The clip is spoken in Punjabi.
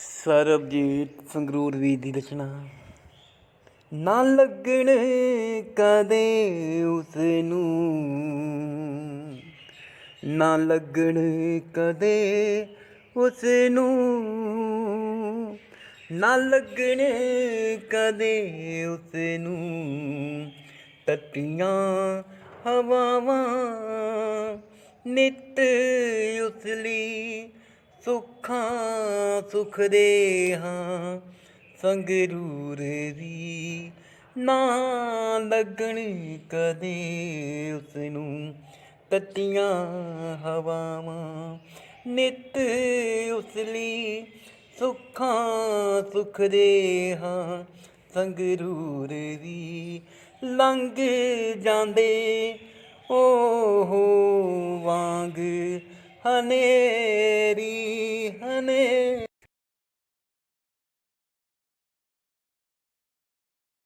ਸਰਬਜੀਤ ਸੰਗਰੂਰ ਵੀ ਦੀ ਰਚਨਾ। ਨਾ ਲੱਗਣ ਕਦੇ ਉਸ ਨੂੰ ਨਾ ਲੱਗਣ ਕਦੇ ਉਸ ਨੂੰ ਨਾ ਲੱਗਣ ਕਦੇ ਉਸ ਨੂੰ ਤੱਤੀਆਂ ਹਵਾਵਾਂ ਨਿਤ ਉਸ ਲਈ ਸੁੱਖਾਂ ਸੁਖ ਦੇ ਹਾਂ ਸੰਗਰੂਰ ਦੀ ਨਾ ਲੱਗਣ ਕਦੇ ਉਸ ਨੂੰ ਤੱਤੀਆਂ ਹਵਾਵਾਂ, ਨਿਤ ਉਸ ਲਈ ਸੁੱਖਾਂ ਸੁਖ ਦੇ ਹਾਂ ਸੰਗਰੂਰ ਦੀ ਲੰਘ ਜਾਂਦੇ, ਓਹੋ ਵਾਂਗ हनेरी हने